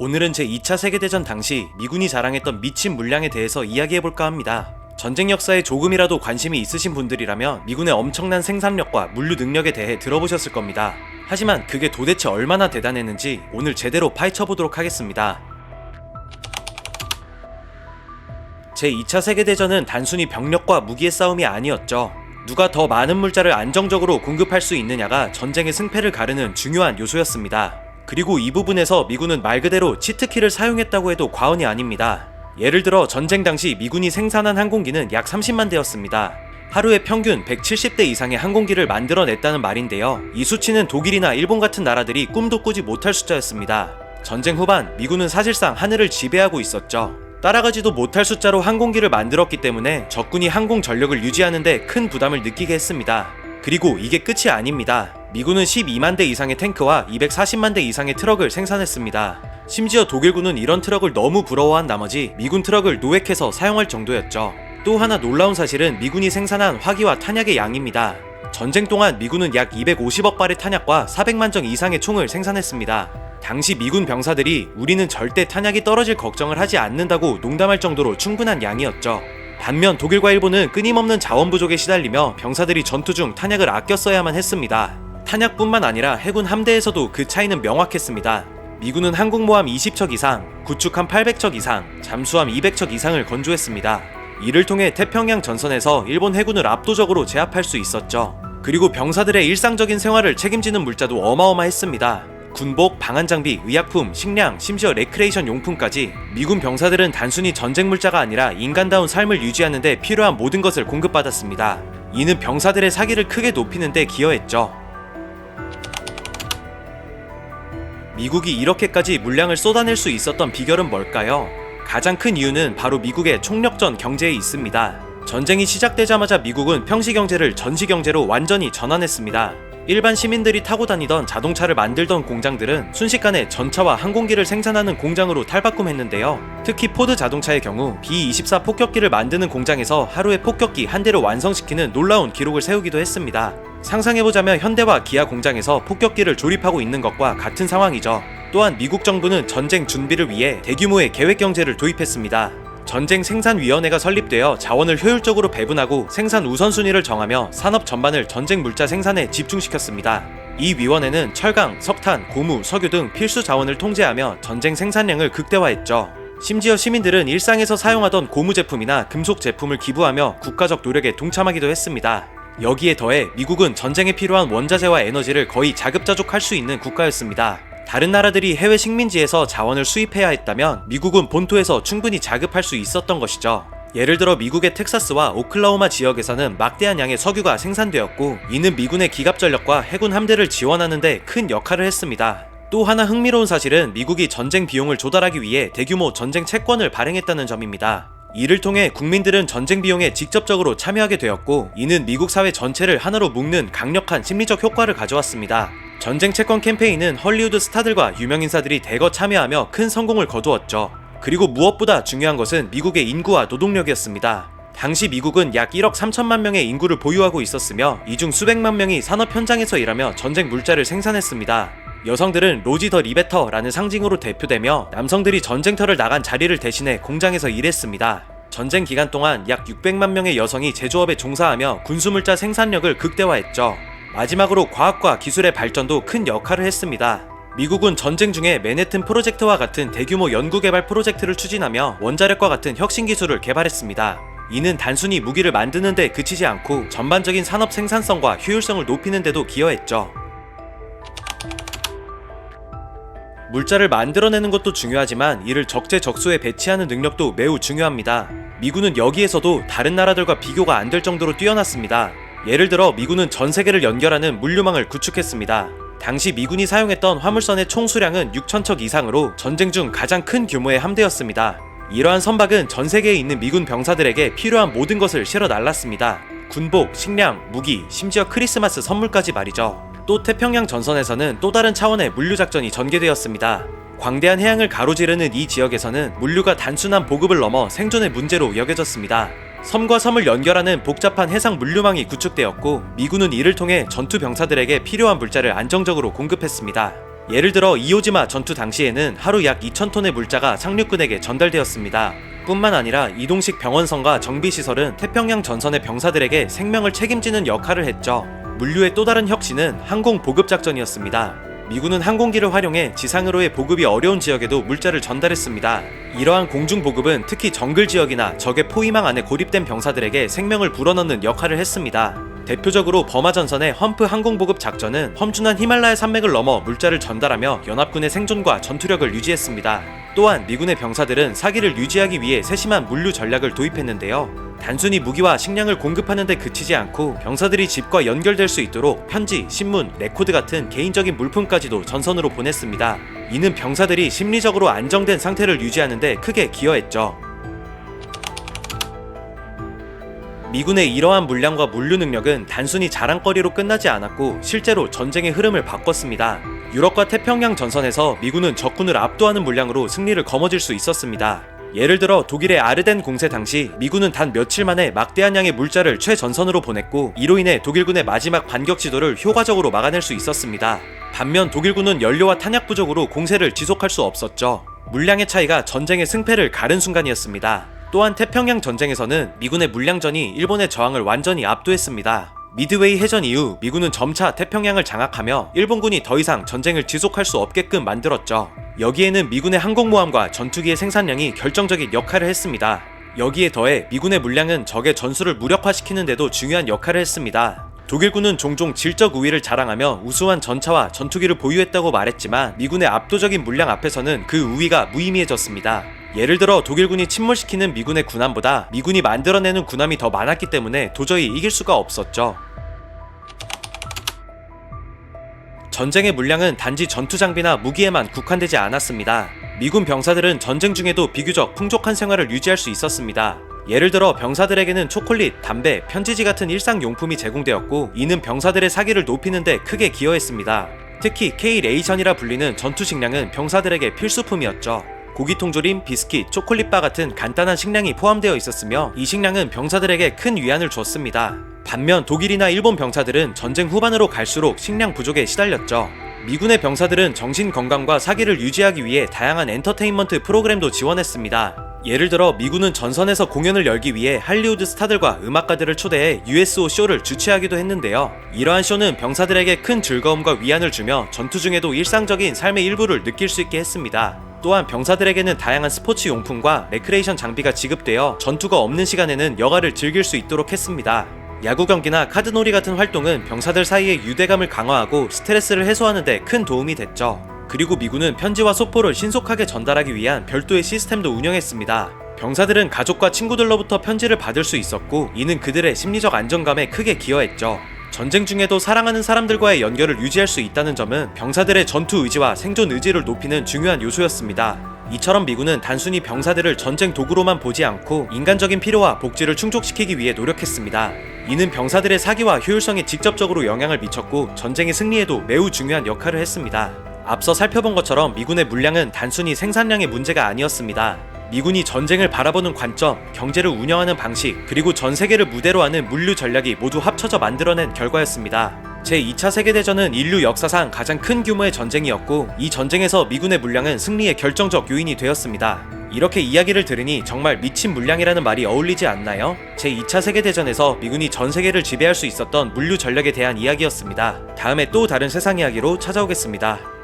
오늘은 제2차 세계대전 당시 미군이 자랑했던 미친 물량에 대해서 이야기해볼까 합니다. 전쟁 역사에 조금이라도 관심이 있으신 분들이라면 미군의 엄청난 생산력과 물류 능력에 대해 들어보셨을 겁니다. 하지만 그게 도대체 얼마나 대단했는지 오늘 제대로 파헤쳐보도록 하겠습니다. 제2차 세계대전은 단순히 병력과 무기의 싸움이 아니었죠. 누가 더 많은 물자를 안정적으로 공급할 수 있느냐가 전쟁의 승패를 가르는 중요한 요소였습니다. 그리고 이 부분에서 미군은 말 그대로 치트키를 사용했다고 해도 과언이 아닙니다. 예를 들어 전쟁 당시 미군이 생산한 항공기는 약 30만 대였습니다. 하루에 평균 170대 이상의 항공기를 만들어냈다는 말인데요. 이 수치는 독일이나 일본 같은 나라들이 꿈도 꾸지 못할 숫자였습니다. 전쟁 후반 미군은 사실상 하늘을 지배하고 있었죠. 따라가지도 못할 숫자로 항공기를 만들었기 때문에 적군이 항공 전력을 유지하는데 큰 부담을 느끼게 했습니다. 그리고 이게 끝이 아닙니다. 미군은 12만 대 이상의 탱크와 240만 대 이상의 트럭을 생산했습니다. 심지어 독일군은 이런 트럭을 너무 부러워한 나머지 미군 트럭을 노획해서 사용할 정도였죠. 또 하나 놀라운 사실은 미군이 생산한 화기와 탄약의 양입니다. 전쟁 동안 미군은 약 250억 발의 탄약과 400만 정 이상의 총을 생산했습니다. 당시 미군 병사들이 우리는 절대 탄약이 떨어질 걱정을 하지 않는다고 농담할 정도로 충분한 양이었죠. 반면 독일과 일본은 끊임없는 자원 부족에 시달리며 병사들이 전투 중 탄약을 아껴 써야만 했습니다. 탄약뿐만 아니라 해군 함대에서도 그 차이는 명확했습니다. 미군은 항공모함 20척 이상, 구축함 800척 이상, 잠수함 200척 이상을 건조했습니다. 이를 통해 태평양 전선에서 일본 해군을 압도적으로 제압할 수 있었죠. 그리고 병사들의 일상적인 생활을 책임지는 물자도 어마어마했습니다. 군복, 방한 장비, 의약품, 식량, 심지어 레크레이션 용품까지 미군 병사들은 단순히 전쟁 물자가 아니라 인간다운 삶을 유지하는 데 필요한 모든 것을 공급받았습니다. 이는 병사들의 사기를 크게 높이는 데 기여했죠. 미국이 이렇게까지 물량을 쏟아낼 수 있었던 비결은 뭘까요? 가장 큰 이유는 바로 미국의 총력전 경제에 있습니다. 전쟁이 시작되자마자 미국은 평시 경제를 전시 경제로 완전히 전환했습니다. 일반 시민들이 타고 다니던 자동차를 만들던 공장들은 순식간에 전차와 항공기를 생산하는 공장으로 탈바꿈했는데요. 특히 포드 자동차의 경우 B-24 폭격기를 만드는 공장에서 하루에 폭격기 한 대를 완성시키는 놀라운 기록을 세우기도 했습니다. 상상해보자면 현대와 기아 공장에서 폭격기를 조립하고 있는 것과 같은 상황이죠. 또한 미국 정부는 전쟁 준비를 위해 대규모의 계획 경제를 도입했습니다. 전쟁 생산위원회가 설립되어 자원을 효율적으로 배분하고 생산 우선순위를 정하며 산업 전반을 전쟁 물자 생산에 집중시켰습니다. 이 위원회는 철강, 석탄, 고무, 석유 등 필수 자원을 통제하며 전쟁 생산량을 극대화했죠. 심지어 시민들은 일상에서 사용하던 고무 제품이나 금속 제품을 기부하며 국가적 노력에 동참하기도 했습니다. 여기에 더해 미국은 전쟁에 필요한 원자재와 에너지를 거의 자급자족할 수 있는 국가였습니다. 다른 나라들이 해외 식민지에서 자원을 수입해야 했다면 미국은 본토에서 충분히 자급할 수 있었던 것이죠. 예를 들어 미국의 텍사스와 오클라호마 지역에서는 막대한 양의 석유가 생산되었고 이는 미군의 기갑 전력과 해군 함대를 지원하는데 큰 역할을 했습니다. 또 하나 흥미로운 사실은 미국이 전쟁 비용을 조달하기 위해 대규모 전쟁 채권을 발행했다는 점입니다. 이를 통해 국민들은 전쟁 비용에 직접적으로 참여하게 되었고 이는 미국 사회 전체를 하나로 묶는 강력한 심리적 효과를 가져왔습니다. 전쟁 채권 캠페인은 헐리우드 스타들과 유명인사들이 대거 참여하며 큰 성공을 거두었죠. 그리고 무엇보다 중요한 것은 미국의 인구와 노동력이었습니다. 당시 미국은 약 1억 3천만 명의 인구를 보유하고 있었으며 이 중 수백만 명이 산업 현장에서 일하며 전쟁 물자를 생산했습니다. 여성들은 로지 더 리베터라는 상징으로 대표되며 남성들이 전쟁터를 나간 자리를 대신해 공장에서 일했습니다. 전쟁 기간 동안 약 600만 명의 여성이 제조업에 종사하며 군수물자 생산력을 극대화했죠. 마지막으로 과학과 기술의 발전도 큰 역할을 했습니다. 미국은 전쟁 중에 맨해튼 프로젝트와 같은 대규모 연구개발 프로젝트를 추진하며 원자력과 같은 혁신 기술을 개발했습니다. 이는 단순히 무기를 만드는 데 그치지 않고 전반적인 산업 생산성과 효율성을 높이는 데도 기여했죠. 물자를 만들어내는 것도 중요하지만 이를 적재적소에 배치하는 능력도 매우 중요합니다. 미군은 여기에서도 다른 나라들과 비교가 안 될 정도로 뛰어났습니다. 예를 들어 미군은 전 세계를 연결하는 물류망을 구축했습니다. 당시 미군이 사용했던 화물선의 총 수량은 6천척 이상으로 전쟁 중 가장 큰 규모의 함대였습니다. 이러한 선박은 전 세계에 있는 미군 병사들에게 필요한 모든 것을 실어 날랐습니다. 군복, 식량, 무기, 심지어 크리스마스 선물까지 말이죠. 또 태평양 전선에서는 또 다른 차원의 물류 작전이 전개되었습니다. 광대한 해양을 가로지르는 이 지역에서는 물류가 단순한 보급을 넘어 생존의 문제로 여겨졌습니다. 섬과 섬을 연결하는 복잡한 해상 물류망이 구축되었고 미군은 이를 통해 전투 병사들에게 필요한 물자를 안정적으로 공급했습니다. 예를 들어 이오지마 전투 당시에는 하루 약 2,000톤의 물자가 상륙군에게 전달되었습니다. 뿐만 아니라 이동식 병원선과 정비시설은 태평양 전선의 병사들에게 생명을 책임지는 역할을 했죠. 물류의 또 다른 혁신은 항공 보급 작전이었습니다. 미군은 항공기를 활용해 지상으로의 보급이 어려운 지역에도 물자를 전달했습니다. 이러한 공중 보급은 특히 정글 지역이나 적의 포위망 안에 고립된 병사들에게 생명을 불어넣는 역할을 했습니다. 대표적으로 버마 전선의 험프 항공 보급 작전은 험준한 히말라야 산맥을 넘어 물자를 전달하며 연합군의 생존과 전투력을 유지했습니다. 또한 미군의 병사들은 사기를 유지하기 위해 세심한 물류 전략을 도입했는데요. 단순히 무기와 식량을 공급하는 데 그치지 않고 병사들이 집과 연결될 수 있도록 편지, 신문, 레코드 같은 개인적인 물품까지도 전선으로 보냈습니다. 이는 병사들이 심리적으로 안정된 상태를 유지하는 데 크게 기여했죠. 미군의 이러한 물량과 물류 능력은 단순히 자랑거리로 끝나지 않았고 실제로 전쟁의 흐름을 바꿨습니다. 유럽과 태평양 전선에서 미군은 적군을 압도하는 물량으로 승리를 거머쥘 수 있었습니다. 예를 들어 독일의 아르덴 공세 당시 미군은 단 며칠 만에 막대한 양의 물자를 최전선으로 보냈고 이로 인해 독일군의 마지막 반격 시도를 효과적으로 막아낼 수 있었습니다. 반면 독일군은 연료와 탄약 부족으로 공세를 지속할 수 없었죠. 물량의 차이가 전쟁의 승패를 가른 순간이었습니다. 또한 태평양 전쟁에서는 미군의 물량전이 일본의 저항을 완전히 압도했습니다. 미드웨이 해전 이후 미군은 점차 태평양을 장악하며 일본군이 더 이상 전쟁을 지속할 수 없게끔 만들었죠. 여기에는 미군의 항공모함과 전투기의 생산량이 결정적인 역할을 했습니다. 여기에 더해 미군의 물량은 적의 전술을 무력화시키는 데도 중요한 역할을 했습니다. 독일군은 종종 질적 우위를 자랑하며 우수한 전차와 전투기를 보유했다고 말했지만 미군의 압도적인 물량 앞에서는 그 우위가 무의미해졌습니다. 예를 들어 독일군이 침몰시키는 미군의 군함보다 미군이 만들어내는 군함이 더 많았기 때문에 도저히 이길 수가 없었죠. 전쟁의 물량은 단지 전투 장비나 무기에만 국한되지 않았습니다. 미군 병사들은 전쟁 중에도 비교적 풍족한 생활을 유지할 수 있었습니다. 예를 들어 병사들에게는 초콜릿, 담배, 편지지 같은 일상 용품이 제공되었고 이는 병사들의 사기를 높이는 데 크게 기여했습니다. 특히 K-레이션이라 불리는 전투 식량은 병사들에게 필수품이었죠. 고기 통조림, 비스킷, 초콜릿바 같은 간단한 식량이 포함되어 있었으며 이 식량은 병사들에게 큰 위안을 줬습니다. 반면 독일이나 일본 병사들은 전쟁 후반으로 갈수록 식량 부족에 시달렸죠. 미군의 병사들은 정신 건강과 사기를 유지하기 위해 다양한 엔터테인먼트 프로그램도 지원했습니다. 예를 들어 미군은 전선에서 공연을 열기 위해 할리우드 스타들과 음악가들을 초대해 USO 쇼를 주최하기도 했는데요. 이러한 쇼는 병사들에게 큰 즐거움과 위안을 주며 전투 중에도 일상적인 삶의 일부를 느낄 수 있게 했습니다. 또한 병사들에게는 다양한 스포츠 용품과 레크레이션 장비가 지급되어 전투가 없는 시간에는 여가를 즐길 수 있도록 했습니다. 야구 경기나 카드놀이 같은 활동은 병사들 사이의 유대감을 강화하고 스트레스를 해소하는 데 큰 도움이 됐죠. 그리고 미군은 편지와 소포를 신속하게 전달하기 위한 별도의 시스템도 운영했습니다. 병사들은 가족과 친구들로부터 편지를 받을 수 있었고 이는 그들의 심리적 안정감에 크게 기여했죠. 전쟁 중에도 사랑하는 사람들과의 연결을 유지할 수 있다는 점은 병사들의 전투 의지와 생존 의지를 높이는 중요한 요소였습니다. 이처럼 미군은 단순히 병사들을 전쟁 도구로만 보지 않고 인간적인 필요와 복지를 충족시키기 위해 노력했습니다. 이는 병사들의 사기와 효율성에 직접적으로 영향을 미쳤고 전쟁의 승리에도 매우 중요한 역할을 했습니다. 앞서 살펴본 것처럼 미군의 물량은 단순히 생산량의 문제가 아니었습니다. 미군이 전쟁을 바라보는 관점, 경제를 운영하는 방식, 그리고 전 세계를 무대로 하는 물류 전략이 모두 합쳐져 만들어낸 결과였습니다. 제2차 세계대전은 인류 역사상 가장 큰 규모의 전쟁이었고 이 전쟁에서 미군의 물량은 승리의 결정적 요인이 되었습니다. 이렇게 이야기를 들으니 정말 미친 물량이라는 말이 어울리지 않나요? 제2차 세계대전에서 미군이 전 세계를 지배할 수 있었던 물류 전략에 대한 이야기였습니다. 다음에 또 다른 세상 이야기로 찾아오겠습니다.